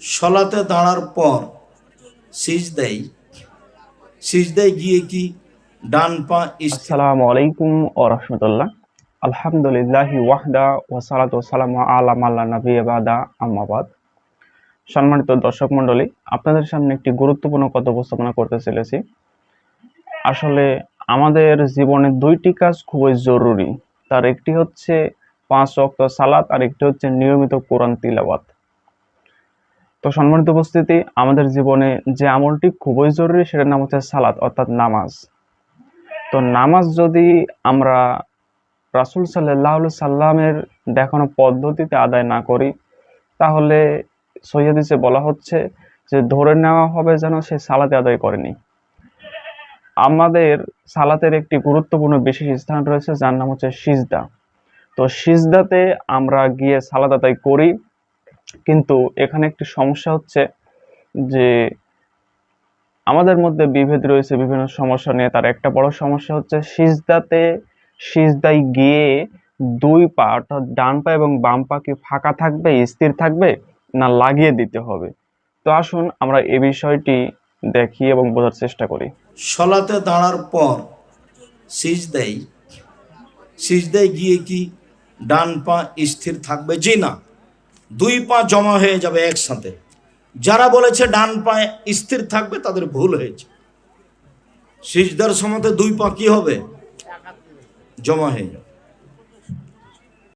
সলাতে দাঁড়ার পর সিজদাই সিজদায় গিয়ে কি ডান পা আসসালামু আলাইকুম ও রহমতুল্লাহ। আলহামদুলিল্লাহ ওয়াহদা ওয়াসালাত ওসালাম আলা মাল্লা নবী বাদা আম্মাবাদ সম্মানিত দর্শক মণ্ডলী, আপনাদের সামনে একটি গুরুত্বপূর্ণ কথা উপস্থাপনা করতে চলেছি। আসলে আমাদের জীবনে দুইটি কাজ খুবই জরুরি। তার একটি হচ্ছে পাঁচ ওয়াক্ত সালাত, আর একটি হচ্ছে নিয়মিত কোরআন তিলাওয়াত। তো সম্মানিত উপস্থিতি, আমাদের জীবনে যে আমলটি খুবই জরুরি সেটার নাম হচ্ছে সালাত, অর্থাৎ নামাজ। তো নামাজ যদি আমরা রাসুল সাল্লাহ সাল্লামের দেখানো পদ্ধতিতে আদায় না করি, তাহলে সৈয়দিসে বলা হচ্ছে যে ধরে নেওয়া হবে যেন সে সালাতে আদায় করেনি আমাদের সালাতের একটি গুরুত্বপূর্ণ বিশেষ স্থান রয়েছে, যার নাম হচ্ছে সিজদা। তো সিজদাতে আমরা গিয়ে সালাদ আদায় করি কিন্তু এখানে একটি সমস্যা হচ্ছে যে আমাদের মধ্যে বিভেদ রয়েছে, বিভিন্ন সমস্যা নিয়ে। তার একটা বড় সমস্যা হচ্ছে সিজদাতে, সিজদায় গিয়ে দুই পা, অর্থাৎ ডান পা এবং বাম পা কি ফাঁকা থাকবে, স্থির থাকবে না লাগিয়ে দিতে হবে? তো আসুন আমরা এই বিষয়টি দেখি এবং বোঝার চেষ্টা করি। সলাতে দাঁড়ার পর সিজদাই সিজদায় গিয়ে কি ডান পা স্থির থাকবে? জি না। দুই পা জমা হয়ে যাবে একসাথে। যারা বলেছে ডান পায়ে স্থির থাকবে, তাদের ভুল হয়েছে। সিজদার সময়তে দুই পা কি হবে? জমা হয়ে যাবে।